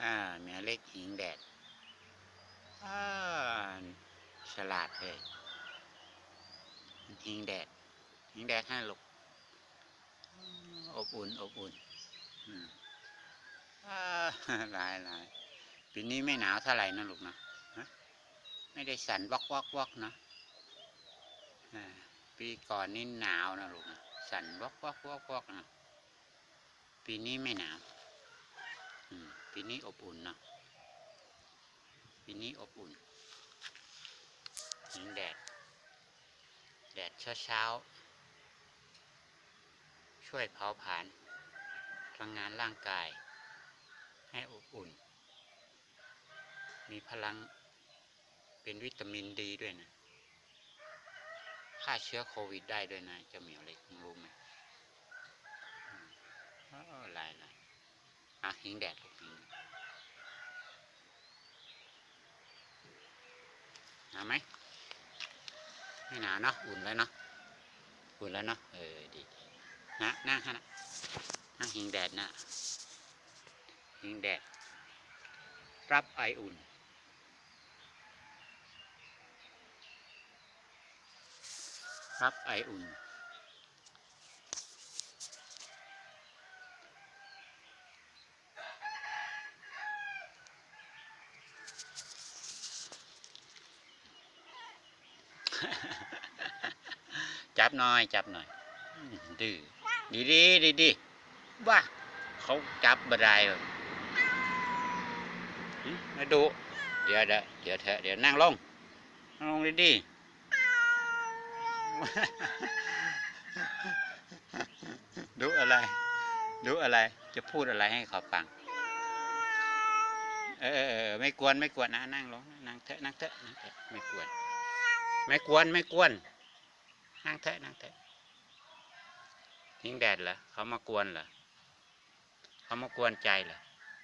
อ่าแม่เล็กหิงแดดอ่าฉลาดเลยหิงแดดหิงแดดให้ลูกอบอุ่นอบอุ่นอ่าหลายหลายปีนี้ไม่หนาวเท่าไหร่นะลูกนะไม่ได้สั่นวอกวอกวอกนะปีก่อนนี่หนาวนะลูกนะสั่นวอกวอกวอกวอกนะปีนี้ไม่หนาว ปีนี้อบอุ่นนะปีนี้อบอุ่นยิงแดด แดดเช้าเช้าๆ ช่วยเผาผลาญพลังงานร่างกาย ให้อบอุ่น มีพลังเป็นวิตามินดีด้วยนะฆ่าเชื้อโควิดได้ด้วยนะเจ้าเหมียวเล็กงรู้ไหมอืมอ้าวหลาย หายอะหิงแดดกหิงหนาไหมไม่หนาวเนาะอุ่นแล้วเนาะอุ่นแล้วเนาะเออดีนะนั่งฮะนะนั่งหิงแดดนะหิงแดด รับไออุ่นรับไออุ่น จับหน่อย จับหน่อยดื้อดีดีดีดีว่าเขาจับบ่ได้หรมาดู เดี๋ยวเดี๋ยวเดี๋ยวเถอะเดี๋ยวนั่งลงนั่งลงดีดีดูอะไร ดูอะไร จะพูดอะไรให้เขาฟัง เออเออเออไม่กวน ไม่กวนนะ นั่งลง นั่งเถอะ นั่งเถอะ นั่งเถอะ ไม่กวน ไม่กวนไม่กวน นั่งเถอะนั่งเถอะทิ้งแดดเหรอเขามากวนเหรอเขามากวนใจเหรอ